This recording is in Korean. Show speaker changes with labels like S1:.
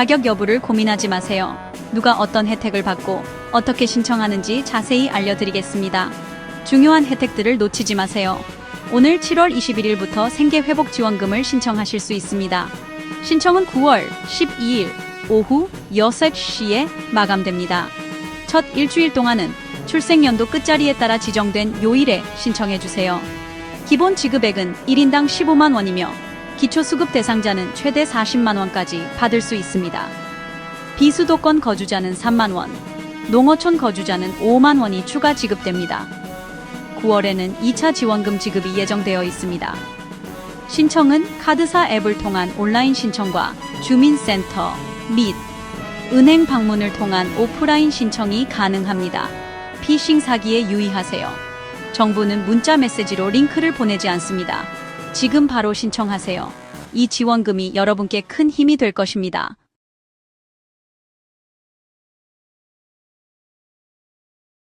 S1: 자격 여부를 고민하지 마세요. 누가 어떤 혜택을 받고 어떻게 신청하는지 자세히 알려드리겠습니다. 중요한 혜택들을 놓치지 마세요. 오늘 7월 21일부터 생계회복 지원금을 신청하실 수 있습니다. 신청은 9월 12일 오후 6시에 마감됩니다. 첫 일주일 동안은 출생연도 끝자리에 따라 지정된 요일에 신청해 주세요. 기본 지급액은 1인당 15만 원이며 기초수급 대상자는 최대 40만 원까지 받을 수 있습니다. 비수도권 거주자는 3만 원, 농어촌 거주자는 5만 원이 추가 지급됩니다. 9월에는 2차 지원금 지급이 예정되어 있습니다. 신청은 카드사 앱을 통한 온라인 신청과 주민센터 및 은행 방문을 통한 오프라인 신청이 가능합니다. 피싱 사기에 유의하세요. 정부는 문자 메시지로 링크를 보내지 않습니다. 지금 바로 신청하세요. 이 지원금이 여러분께 큰 힘이 될 것입니다.